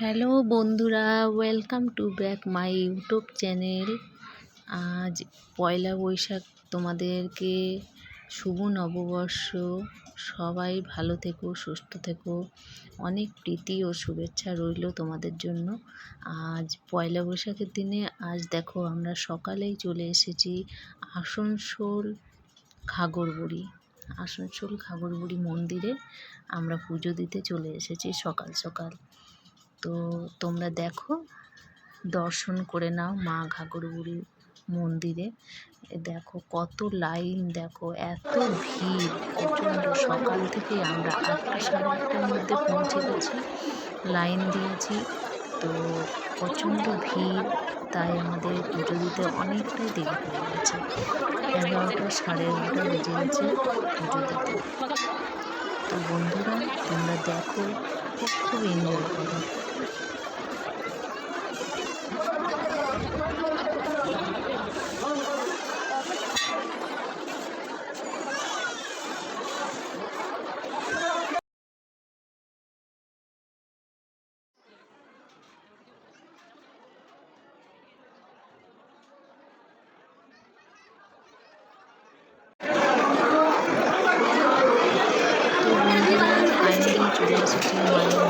Hello বন্ধুরা welcome to back my YouTube channel আজ পয়লা বৈশাখ তোমাদেরকে শুভ নববর্ষ। সবাই ভালো থেকো, সুস্থ থেকো। অনেক প্রীতি ও শুভেচ্ছা রইল তোমাদের জন্য। আজ পয়লা বৈশাখের দিনে আজ দেখো আমরা সকালেই চলে এসেছি আসানসোল ঘাগরবুড়ি। আসানসোল ঘাগরবুড়ি মন্দিরে আমরা পুজো দিতে চলে এসেছি সকাল সকাল। তো তোমরা দেখো, দর্শন করে নাও মা ঘাগরবুড়ি মন্দিরে। দেখো কত লাইন, দেখো এত ভিড়, প্রচণ্ড। সকাল থেকে আমরা আটটা সাড়ে আটটার মধ্যে পৌঁছে গেছি, লাইন দিয়েছি। তো প্রচণ্ড ভিড়, তাই আমাদের পুজো দিতে অনেকটাই দেরি হয়ে গেছে। এগারোটা সাড়ে এগারোটা বেজে গেছে পুজো দিতে। তো বন্ধুরা, তোমরা দেখো, খুব এনজয় করো। তো বন্ধুরা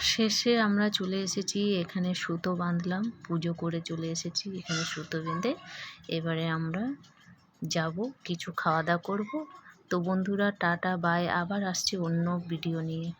শেষে আমরা চলে এসেছি, এখানে সুতো বাঁধলাম, পুজো করে চলে এসেছি, এখানে সুতো বেঁধে এবারে আমরা যাব, কিছু খাওয়া দাওয়া করব। তো বন্ধুরা, টাটা বাই আবার আসছি অন্য ভিডিও নিয়ে।